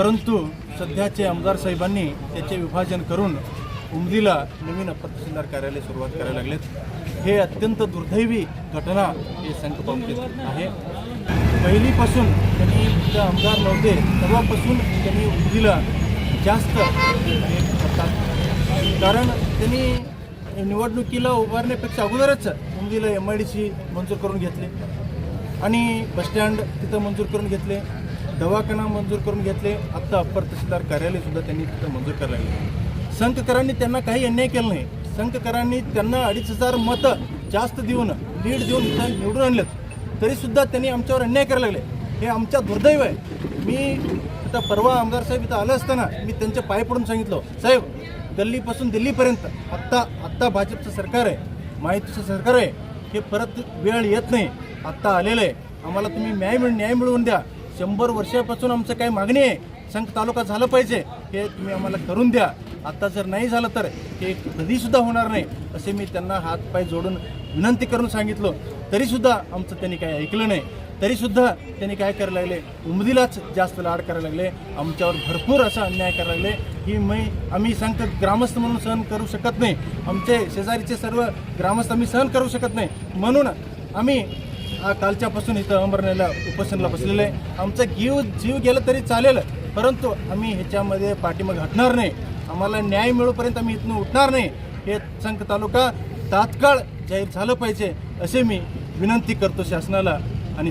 परंतु सध्याचे आमदार साहेबांनी त्याचे विभाजन करून उमदीला नवीन अप्पर तहसीलदार कार्यालय सुरुवात करायला लागलेत. हे अत्यंत दुर्दैवी घटना हे संकपावतीत आहे. पहिलीपासून त्यांनी जे आमदार नव्हते तेव्हापासून त्यांनी उमदीला जास्त करतात कारण त्यांनी निवडणुकीला उभारण्यापेक्षा अगोदरच उमदीला एम आय डी सी मंजूर करून घेतले. आणि बसस्टँड तिथं मंजूर करून घेतले. दवाखाना मंजूर करून घेतले. आत्ता अप्पर तहसीलदार कार्यालयसुद्धा त्यांनी तिथं मंजूर करायला लागले. संघकरांनी त्यांना काही अन्याय केला नाही. संघकरांनी त्यांना अडीच हजार मतं जास्त देऊन लीड देऊन इथं निवडून आणलेत. तरीसुद्धा त्यांनी आमच्यावर अन्याय करायला लागले. हे आमच्या दुर्दैव आहे. मी आता परवा आमदार साहेब इथं आलं असताना मी त्यांच्या पाय पडून सांगितलं साहेब गल्लीपासून दिल्लीपर्यंत आत्ता आत्ता भाजपचं सरकार आहे माहितीचं सरकार आहे. हे परत वेळ येत नाही. आत्ता आलेलं आहे. आम्हाला तुम्ही न्याय मिळ न्याय मिळवून द्या. शंभर वर्षापासून आमचं काय मागणी आहे. संघ तालुका झालं पाहिजे हे तुम्ही आम्हाला करून द्या. आता जर नाही झालं तर हे कधीसुद्धा होणार नाही असे मी त्यांना हातपाय जोडून विनंती करून सांगितलं. तरीसुद्धा आमचं त्यांनी काही ऐकलं नाही. तरीसुद्धा त्यांनी काय करायला लागले? उमदीलाच जास्त लाड करायला लागले. आमच्यावर भरपूर असा अन्याय करायला लागले. की मी आम्ही सांगतो ग्रामस्थ म्हणून सहन करू शकत नाही. आमचे शेजारीचे सर्व ग्रामस्थ आम्ही सहन करू शकत नाही. म्हणून आम्ही हा कालच्यापासून इथं अंबरनेला उपोषणाला बसलेलं आहे. आमचा जीव जीव गेला तरी चालेल परंतु आम्ही ह्याच्यामध्ये पाठिंबा घटणार नाही. आम्हाला न्याय मिळूपर्यंत आम्ही इथून उठणार नाही. हे संघ तालुका तात्काळ जाहीर झालं पाहिजे असे मी विनंती करतो शासनाला आणि